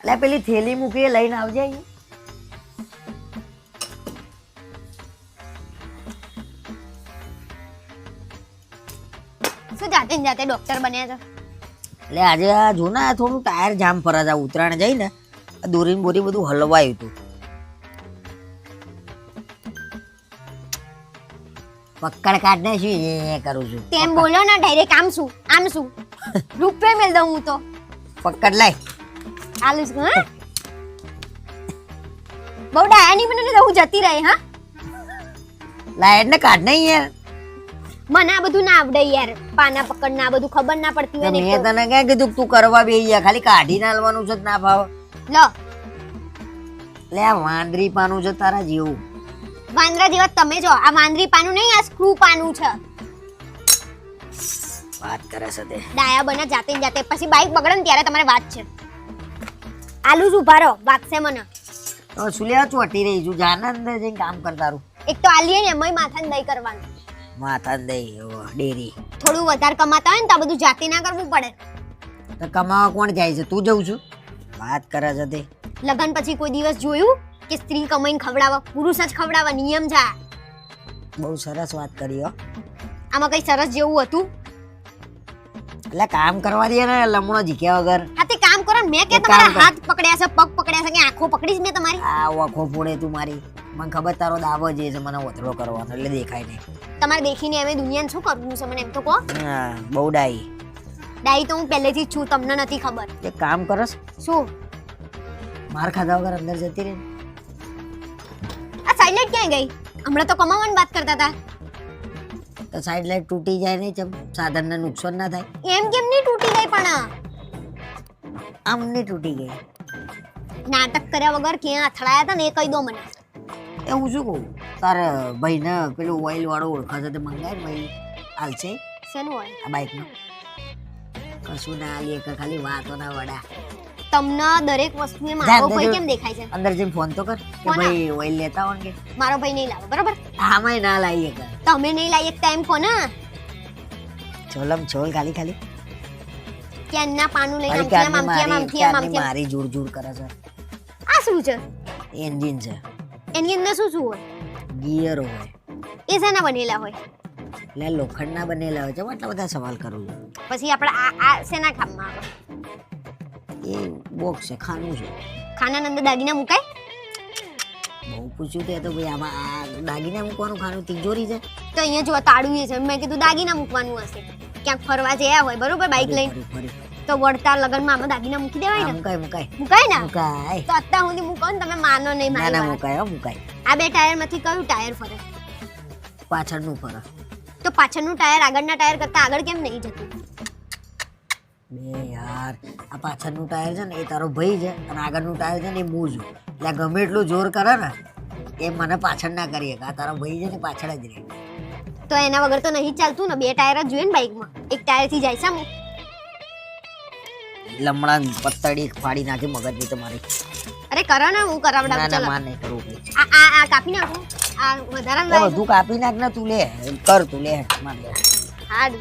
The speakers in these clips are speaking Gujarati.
એટલે પેલી થેલી મૂકી લઈને આવજે શું જાતે ને જાતે ડોક્ટર બન્યા છો? એટલે આજે આ જો ને થોડું ટાયર જામ ફરા જા ઉત્તરાયણ જઈને દોરીને બોરી બધું હલવાયું હતું પકડ કાઢ ને શું એ કરું છું? તેમ બોલો ને ડાયરેક્ટ આમ શું આમ શું? રૂપે મેલ દઉં હું તો. પકડ લાય. આલુ છું હા? બહુ ડાયા નહીં મને તો હું જતી રહી હા? લાય એટલે કાઢ નહીં યાર. મને આ બધું ના આવડે યાર પાના પકડ ના બધું ખબર ના પડતી હોય મેં તને ક્યાં કીધું તું કરવા બે યાર ખાલી કાઢી નાલવાનું છે ના ભાવ. લો. લે વાંદરી પાનું છે તારા જેવું. વાંદરા જેવા તમે જો આ વાંદરી પાનું નહીં આ સ્ક્રૂ પાનું છે. વાત કરે છે તે. ડાયા બને જાતે ને જાતે. પછી બાઈક બગડે ને ત્યારે તમારે વાત છે. આલુ જ ઊભા રહો વાગશે મને. તો લેવા ચોટી રહી છું જાન અંદર જઈને કામ કરતા રહું. એક તો આલીએ ને એમાંય માથાને દહીં કરવાનું. માથા દઈ ડેરી. થોડું વધારે કમાતા હોય ને તો બધું જાતે ના કરવું પડે. તો કમાવા કોણ જાય છે? તું જઉં છું. વાત કરે છે તે. લગન પછી કોઈ દિવસ જોયું કે સ્ત્રી કમાઈને ખવડાવવા પુરુષ જ ખવડાવવા નિયમ છે બહુ સરસ વાત કરી હો. આમાં કઈ સરસ જેવું હતું? એટલે કામ કરવા દે ને લમણો જીક્યા વગર. મેં કે તમારા હાથ પકડ્યા છે પગ પકડ્યા છે કે આંખો પકડી જ મેં તમારી? આ આંખો ફોડે તું મારી. મને ખબર તારો દાવો જે છે મને વતરો કરવાનો એટલે દેખાય નહીં. તમારે દેખીને એમ દુનિયાને શું કરવું છે મને એમ તો કહો. હા બહુ ડાઈ. ડાઈ તો હું પહેલેથી જ છું તમને નથી ખબર. એક કામ કરસ. શું? માર ખાધા વગર અંદર જતી રહે આ સાઇલેન્ટ ક્યાં ગઈ? હમણાં તો કમાવાની વાત કરતા હતા. તો સાઇડ લાઈટ તૂટી જાય નહીં સાધનને નુકસાન ના થાય. એમ કેમ નહીં તૂટી ગઈ પણ આમ તૂટી ગઈ. નાટક કર્યા વગર ક્યાં અથડાયા હતા ને એ કહી દો મને. એ હું શું કહું? તારા ભાઈને પેલું ઓઇલ વાળો ઓળખા છે તે મંગાય ને ભાઈ. હાલશે શેનું હોય? આ બાઇકનું કશું ના આલી એક ખાલી વાતોના વડા. તમને દરેક વસ્તુએ મારો ભાઈ કેમ દેખાય છે? અંદર જઈને ફોન તો કર કે ભાઈ ઓઇલ લેતા હોય કે? મારો ભાઈ નહીં લાવે બરાબર? મેં ના લાવીએ તમે નહીં એક ટાઈમ કોને? છોલમ છોલ ખાલી ખાલી. ક્યાંના પાનું લઈને આમ આમ આમ આમ મારી જોર જોર કરે છે? આ શું છે? એન્જિન છે. એની અંદર શું શું હોય? ગિયર હોય. એ શેના બનેલા હોય? એટલે લોખંડના બનેલા હોય છે હું એટલા બધા સવાલ કરું છું. પછી આપણે આ આ શેના કામમાં આવે? એ બોક્સ છે ખાનું છે. ખાનાની અંદર દાગીના મુકાય? બહુ પૂછ્યું તે તો ભાઈ આમાં આ દાગીના મૂકવાનું ખાનું તિજોરી છે? તો અહીંયા જો તાળું છે મેં કીધું દાગીના મૂકવાનું હશે. ક્યાંક ફરવા જયા હોય બરોબર બાઇક લઈને? તો વળતા લગનમાં આમાં દાગીના મૂકી દેવાય ને? મુકાય મુકાય. મુકાય ને? મુકાય. તો અત્યાર સુધી મૂકો ને તમે માનો નહીં ના મારી ના મુકાય મુકાય. આ બે ટાયરમાંથી કયું ટાયર ફરે? પાછળનું ફરક તો પાછળનું ટાયર આગળના ટાયર કરતા આગળ કેમ નહીં જતું? બે યાર આ પાછળનું ટાયર છે ને એ તારો ભાઈ છે અને આગળનું ટાયર છે ને એ હું છું. એટલે ગમે એટલું જોર કરે ને એ મને પાછળ ના કરીએ આ તારો ભાઈ છે ને પાછળ જ રહે. તો એના વગર તો નહીં ચાલતું ને બે ટાયર જ જોઈએ ને બાઇકમાં એક ટાયરથી જાય સામું લમણા પતડી ફાડી નાખી મગજની તમારી. અરે કરો ને હું ના ના ચલો. નહીં કરવું આ આ આ કાપી નાખું? આ વધારાનું એ બધું કાપી નાખ ને તું લે કર તું લે માન લે. હારું.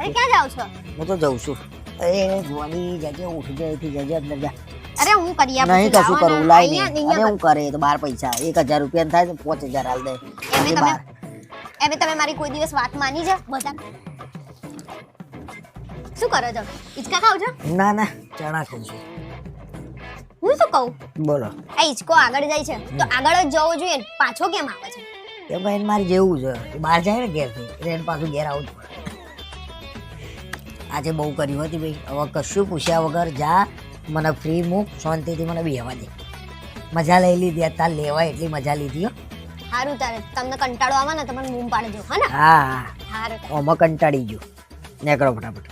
અરે ક્યાં જાવ છો? હું તો જઉં છું. અરે જોવાની જજે ઉઠ જાય થી જજે અંદર જા અરે હું કરી આપું નહીં કશું લાવો નહીં હું. કરે. તો બાર પૈસા એક હજાર રૂપિયા થાય તો પાંચ હજાર હાલ દે. એમે તમે એમે તમે મારી કોઈ દિવસ વાત માની છે બધા શું કરો છો? હિંચકા ખાવ છો? ના ના ચણા ખાઉં છું. હું શું કહું? બોલો. આ હિંચકો આગળ જાય છે. તો આગળ જ જવો જોઈએ ને? પાછો કેમ આવે છે? કેમ કે એને મારે જેવું છે. એ બહાર જાય ને ઘેરથી એટલે એને પાછું ઘેર આવું આજે બહુ કર્યું હતી ભાઈ. હવે કશું પૂછ્યા વગર જા મને ફ્રી મૂક શાંતિથી મને બેહવા દે. મજા લઈ લીધી અત્યારે લેવાય એટલી મજા લીધી હો. સારું તારે. તમને કંટાળો આવે ને તમને બૂમ પાડજો હા ને? હા હા. ઓમાં કંટાળી ગયો. નેકળો ફટાફટ.